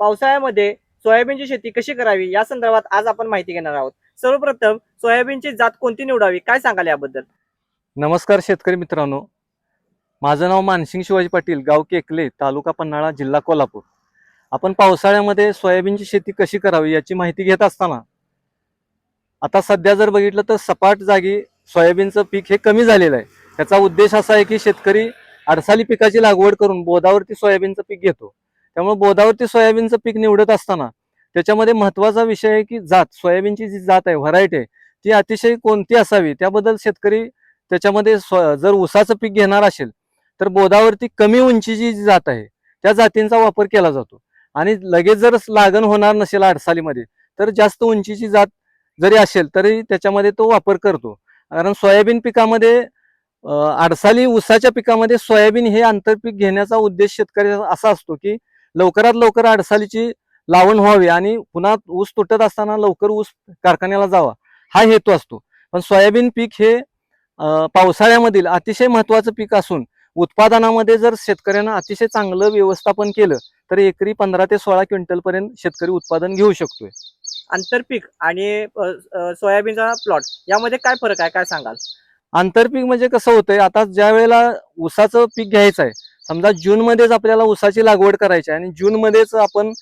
पावसाळ्यामध्ये सोयाबीनची शेती कशी करावी? या संदर्भात आज आपण माहिती घेणार आहोत. सर्वप्रथम सोयाबीनची जात कोणती निवडावी? काय सांगाल याबद्दल? नमस्कार शेतकरी मित्रांनो. माझं नाव मानसिंग शिवाजी पाटील गाव केकले तालुका पन्हाळा जिल्हा कोल्हापूर. आपण पावसाळ्यामध्ये सोयाबीनची शेती कशी करावी याची माहिती घेत असताना आता सध्या जर बघितलं तर सपाट जागी सोयाबीनचं पीक हे कमी झालेलं आहे. त्याचा उद्देश असा आहे की शेतकरी अडसाली पिकाची लागवड करून बोधावरती सोयाबीनचं पीक घेतो. त्यामुळे बोधावरती सोयाबीनचं पीक निवडत असताना त्याच्यामध्ये महत्त्वाचा विषय आहे की जात सोयाबीनची जी जात आहे व्हरायटी आहे ती अतिशय कोणती असावी? त्याबद्दल शेतकरी त्याच्यामध्ये स्व- जर ऊसाचं पीक घेणार असेल तर बोधावरती कमी उंचीची जी जात आहे त्या जातींचा वापर केला जातो. आणि लगेच जर लागण होणार नसेल आडसालीमध्ये तर जास्त उंचीची जात जरी असेल तरी त्याच्यामध्ये तो वापर करतो. कारण सोयाबीन पिकामध्ये आडसाली ऊसाच्या पिकामध्ये सोयाबीन हे आंतरपीक घेण्याचा उद्देश शेतकऱ्याचा असा असतो की लवकरात लवकर आडसालीची लावण व्हावी आणि पुन्हा ऊस तुटत असताना लवकर ऊस कारखान्याला जावा. हा हेतू असतो. पण सोयाबीन पीक हे पावसाळ्यामधील अतिशय महत्वाचं पीक असून उत्पादनामध्ये जर शेतकऱ्यांना अतिशय चांगलं व्यवस्थापन केलं तर एकरी पंधरा ते सोळा क्विंटल पर्यंत शेतकरी उत्पादन घेऊ शकतोय. आंतरपीक आणि सोयाबीनचा प्लॉट यामध्ये काय फरक आहे? काय सांगाल? आंतरपीक म्हणजे कसं होतंय आता ज्या वेळेला ऊसाचं पीक घ्यायचं आहे समजा जून मध्येच आपल्याला ऊसाची लागवड करायची आहे आणि जून मध्येच आपण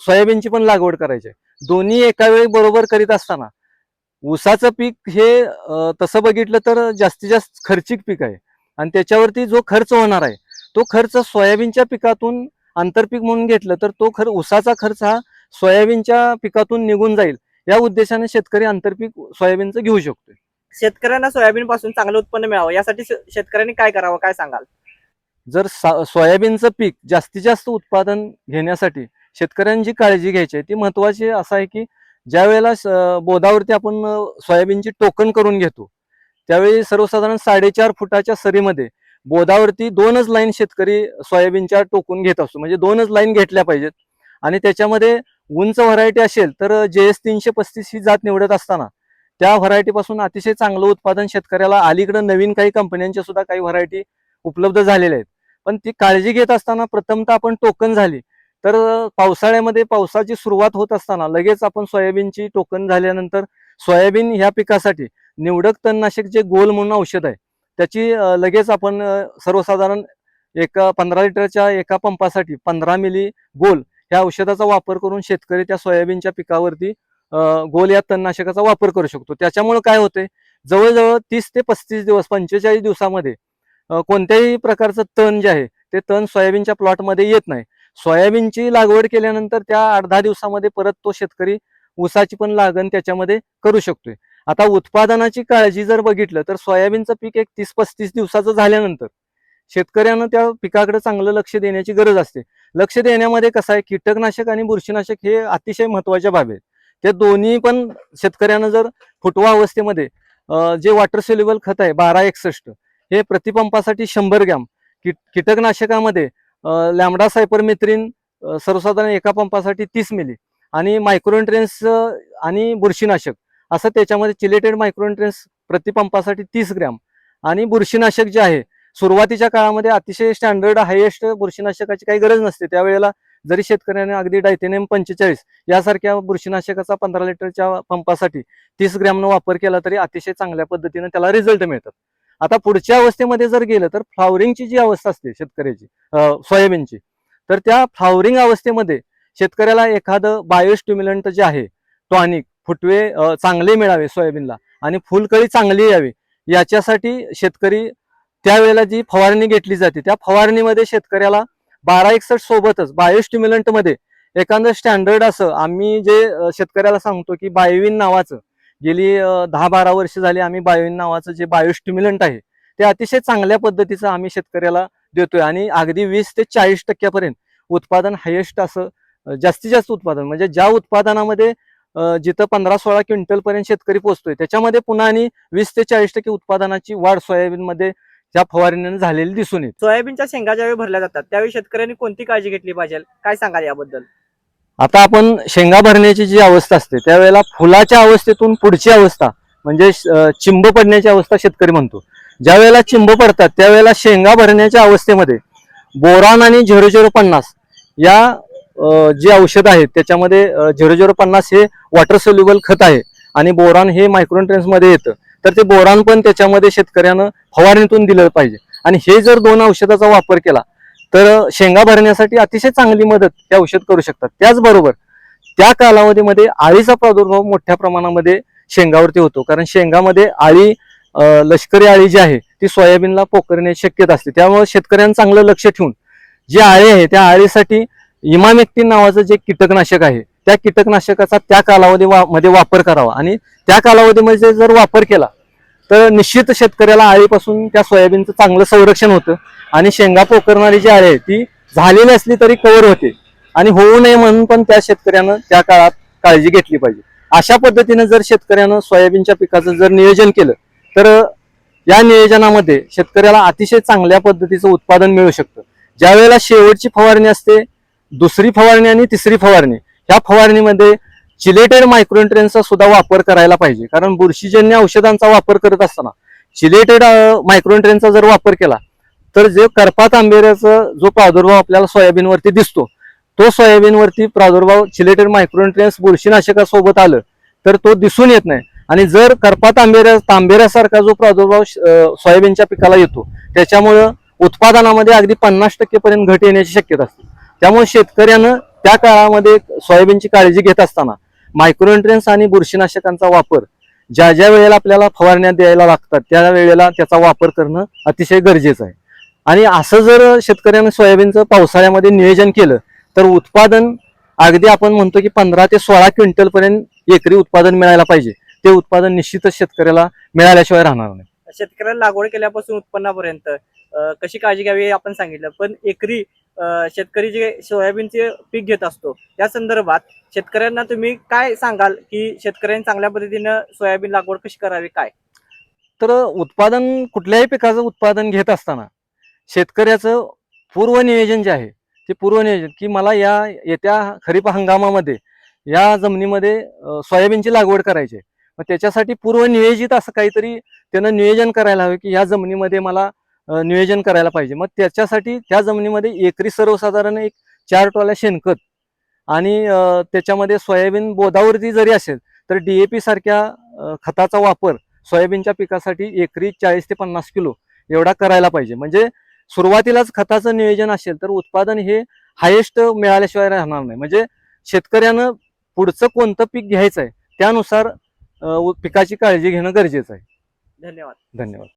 सोयाबीनची पण लागवड करायची आहे. दोन्ही एका वेळी बरोबर करीत असताना ऊसाचं पीक हे तसं बघितलं तर जास्तीत जास्त खर्चिक पीक आहे. आणि त्याच्यावरती जो खर्च होणार आहे तो खर्च सोयाबीनच्या पिकातून आंतरपीक म्हणून घेतलं तर तो खर ऊसाचा खर्च हा सोयाबीनच्या पिकातून निघून जाईल. या उद्देशाने शेतकरी आंतरपीक सोयाबीनचं घेऊ शकतोय. शेतकऱ्यांना सोयाबीन पासून चांगलं उत्पन्न मिळावं यासाठी शेतकऱ्यांनी काय करावं काय सांगाल? जर सा- सोयाबीनचं पीक जास्तीत जास्त उत्पादन घेण्यासाठी शेतकऱ्यांनी जी काळजी घ्यायची आहे ती महत्वाची असं आहे की ज्या वेळेला स- बोधावरती आपण सोयाबीनची टोकन करून घेतो त्यावेळी सर्वसाधारण साडेचार फुटाच्या सरीमध्ये बोधावरती दोनच लाईन शेतकरी सोयाबीनच्या टोकून घेत असतो. म्हणजे दोनच लाईन घेतल्या पाहिजेत. आणि त्याच्यामध्ये उंच व्हरायटी असेल तर जे एस तीनशे पस्तीस ही जात निवडत असताना त्या व्हरायटीपासून अतिशय चांगलं उत्पादन शेतकऱ्याला अलीकडे नवीन काही कंपन्यांच्या सुद्धा काही व्हरायटी उपलब्ध झालेल्या आहेत. पण ती काळजी घेत असताना प्रथमतः आपण टोकन झाली. तर पावसाळ्यामध्ये पावसाची सुरुवात होत असताना लगेच आपण सोयाबीनची टोकन झाल्यानंतर सोयाबीन ह्या पिकासाठी निवडक तणनाशक जे गोल म्हणून औषध आहे त्याची लगेच आपण सर्वसाधारण एका पंधरा लिटरच्या एका पंपासाठी पंधरा मिली गोल ह्या औषधाचा वापर करून शेतकरी त्या सोयाबीनच्या पिकावरती गोल या तणनाशकाचा वापर करू शकतो. त्याच्यामुळे काय होते जवळजवळ तीस ते पस्तीस दिवस पंचेचाळीस दिवसामध्ये कोणत्याही प्रकारचं तण जे आहे ते तण सोयाबीनच्या प्लॉटमध्ये येत नाही. सोयाबीनची लागवड केल्यानंतर त्या आठ दहा दिवसामध्ये परत तो शेतकरी ऊसाची पण लागण त्याच्यामध्ये करू शकतोय. आता उत्पादनाची काळजी जर बघितलं तर सोयाबीनचं पीक एक तीस पस्तीस दिवसाचं झाल्यानंतर शेतकऱ्यानं त्या पिकाकडे चांगलं लक्ष देण्याची गरज असते. लक्ष देण्यामध्ये कसं आहे कीटकनाशक आणि बुरशीनाशक हे अतिशय महत्त्वाच्या बाबी आहेत. ते दोन्ही पण शेतकऱ्यानं जर फुटवा अवस्थेमध्ये जे वॉटर सेल्युबल खत आहे बारा एकसष्ट हे प्रतिपंपासाठी शंभर ग्रॅम. किट कीटकनाशकामध्ये लॅमडा सायपरमेथ्रिन सर्वसाधारण एका पंपासाठी तीस मिली. आणि मायक्रोन्ट्रेन्स आणि बुरशीनाशक. असं त्याच्यामध्ये चिलेटेड मायक्रोन्ट्रेन्स प्रतिपंपासाठी तीस ग्रॅम. आणि बुरशीनाशक जे आहे सुरुवातीच्या काळामध्ये अतिशय स्टँडर्ड हायेस्ट बुरशीनाशकाची काही गरज नसते. त्यावेळेला जरी शेतकऱ्याने अगदी डायथेनियम पंचेचाळीस यासारख्या बुरशीनाशकाचा पंधरा लिटरच्या पंपासाठी तीस ग्रॅमनं वापर केला तरी अतिशय चांगल्या पद्धतीने त्याला रिझल्ट मिळतात. आता पुढच्या अवस्थेमध्ये जर गेलं तर फ्लॉवरिंगची जी अवस्था असते शेतकऱ्याची सोयाबीनची तर त्या फ्लॉवरिंग अवस्थेमध्ये शेतकऱ्याला एखादं बायोस्टिम्युलंट जे आहे टॉनिक फुटवे चांगले मिळावे सोयाबीनला आणि फुलकळी चांगली यावी याच्यासाठी शेतकरी त्यावेळेला जी फवारणी घेतली जाते त्या फवारणीमध्ये शेतकऱ्याला बारा एकसठ सोबतच बायोस्टिम्युलंटमध्ये एखादं स्टँडर्ड असं आम्ही जे शेतकऱ्याला सांगतो की बायोविन नावाचं गेली दहा बारा वर्ष झाली आम्ही बायोविन नावाचं जे बायोस्टिम्युलंट आहे ते अतिशय चांगल्या पद्धतीचं आम्ही शेतकऱ्याला देतोय. आणि अगदी वीस ते चाळीस टक्क्यापर्यंत उत्पादन हायेस्ट असं जास्तीत जास्त उत्पादन म्हणजे ज्या उत्पादनामध्ये जिथं पंधरा सोळा क्विंटल पर्यंत शेतकरी पोहोचतोय त्याच्यामध्ये पुन्हा आणि वीस ते चाळीस टक्के उत्पादनाची वाढ सोयाबीनमध्ये त्या फवारणीने झालेली दिसून येते. सोयाबीनच्या शेंगा ज्यावेळी भरल्या जातात त्यावेळी शेतकऱ्यांनी कोणती काळजी घेतली पाहिजे? काय सांगाल याबद्दल? आता आपण शेंगा भरण्याची जी अवस्था असते त्यावेळेला फुलाच्या अवस्थेतून पुढची अवस्था म्हणजे चिंब पडण्याची अवस्था शेतकरी म्हणतो. ज्या वेळेला चिंब पडतात त्यावेळेला शेंगा भरण्याच्या अवस्थेमध्ये बोरान आणि झिरो झिरो पन्नास या जे औषध आहेत त्याच्यामध्ये झिरो झिरो पन्नास हे वॉटर सोल्युबल खत आहे आणि बोरान हे मायक्रोन्ट्रेन्समध्ये येतं. तर ते बोरान पण त्याच्यामध्ये शेतकऱ्यानं फवारणीतून दिलं पाहिजे. आणि हे जर दोन औषधाचा वापर केला तर शेंगा भरण्यासाठी अतिशय चांगली मदत हे औषध करू शकतात. त्याचबरोबर त्या कालावधीमध्ये आळीचा प्रादुर्भाव मोठ्या प्रमाणामध्ये शेंगावरती होतो. कारण शेंगामध्ये आळी लष्करी आळी जी आहे ती सोयाबीनला पोखरण्याची शक्यता असते. त्यामुळे शेतकऱ्यांनी चांगलं लक्ष ठेवून जी आळी आहे त्या आळीसाठी इमामेक्टिन नावाचं जे कीटकनाशक आहे त्या कीटकनाशकाचा त्या कालावधी वा- मध्ये वापर करावा. आणि त्या कालावधीमध्ये जर वापर केला तर निश्चित शेतकऱ्याला आळीपासून त्या सोयाबीनचं चांगलं संरक्षण होतं. आणि शेंगा पोखरणारी जी आळी आहे ती झालेली असली तरी कव्हर होते. आणि होऊ नये म्हणून पण त्या शेतकऱ्यानं त्या काळात काळजी घेतली पाहिजे. अशा पद्धतीनं जर शेतकऱ्यानं सोयाबीनच्या पिकाचं जर नियोजन केलं तर या नियोजनामध्ये शेतकऱ्याला अतिशय चांगल्या पद्धतीचं उत्पादन मिळू शकतं. ज्यावेळेला शेवटची फवारणी असते दुसरी फवारणी आणि तिसरी फवारणी ह्या फवारणीमध्ये चिलेटेड मायक्रोन्युट्रियनचा सुद्धा वापर करायला पाहिजे. कारण बुरशीजन्य औषधांचा वापर करत असताना चिलेटेड मायक्रोन्युट्रियनचा जर वापर केला तर जे करपात आंबेऱ्याचा जो प्रादुर्भाव आपल्याला सोयाबीनवरती दिसतो तो सोयाबीनवरती प्रादुर्भाव चिलेटेड मायक्रोन्युट्रियन्स बुरशीनाशकासोबत आलं तर तो दिसून येत नाही. आणि जर करपात आंबेऱ्या तांबेऱ्यासारखा जो प्रादुर्भाव सोयाबीनच्या पिकाला येतो त्याच्यामुळं उत्पादनामध्ये अगदी पन्नास टक्केपर्यंत घट येण्याची शक्यता असते. त्यामुळे शेतकऱ्यानं त्या काळामध्ये सोयाबीनची काळजी घेत असताना मायक्रोन्ट्रेन्स आणि बुरशीनाशकांचा वापर ज्या ज्या वेळेला आपल्याला फवारण्या द्यायला लागतात त्या वेळेला त्याचा वापर करणं अतिशय गरजेचं आहे. आणि असं जर शेतकऱ्यानं सोयाबीनचं पावसाळ्यामध्ये नियोजन केलं तर उत्पादन अगदी आपण म्हणतो की पंधरा ते सोळा क्विंटलपर्यंत एकरी उत्पादन मिळायला पाहिजे. ते उत्पादन निश्चितच शेतकऱ्याला मिळाल्याशिवाय राहणार नाही. शेतकऱ्याला लागवड केल्यापासून उत्पन्नापर्यंत कशी काळजी घ्यावी हे आपण सांगितलं पण एकरी शेतकरी जे सोयाबीनचे पीक घेत असतो त्या संदर्भात शेतकऱ्यांना तुम्ही काय सांगाल की शेतकऱ्यांनी चांगल्या पद्धतीनं सोयाबीन लागवड कशी करावी काय? तर उत्पादन कुठल्याही पिकाचं उत्पादन घेत असताना शेतकऱ्याचं पूर्वनियोजन जे आहे ते पूर्वनियोजन की मला या येत्या खरीप हंगामामध्ये या जमिनीमध्ये सोयाबीनची लागवड करायची आहे. मग त्याच्यासाठी पूर्वनियोजित असं काहीतरी त्यानं नियोजन करायला हवे की या जमिनीमध्ये मला नियोजन करायला पाहिजे. मग त्याच्यासाठी त्या जमिनीमध्ये एकरी सर्वसाधारण एक चार टोल्या शेणखत आणि त्याच्यामध्ये सोयाबीन बोधावरती जरी असेल तर डीएपी सारख्या अं, खताचा वापर सोयाबीनच्या पिकासाठी एकरी चाळीस ते पन्नास किलो एवढा करायला पाहिजे. म्हणजे सुरुवातीलाच खताचं नियोजन असेल तर उत्पादन हे हायेस्ट मिळाल्याशिवाय राहणार नाही. म्हणजे शेतकऱ्यानं पुढचं कोणतं पीक घ्यायचं आहे त्यानुसार पिकाची काळजी घेणं गरजेचं आहे. धन्यवाद. धन्यवाद.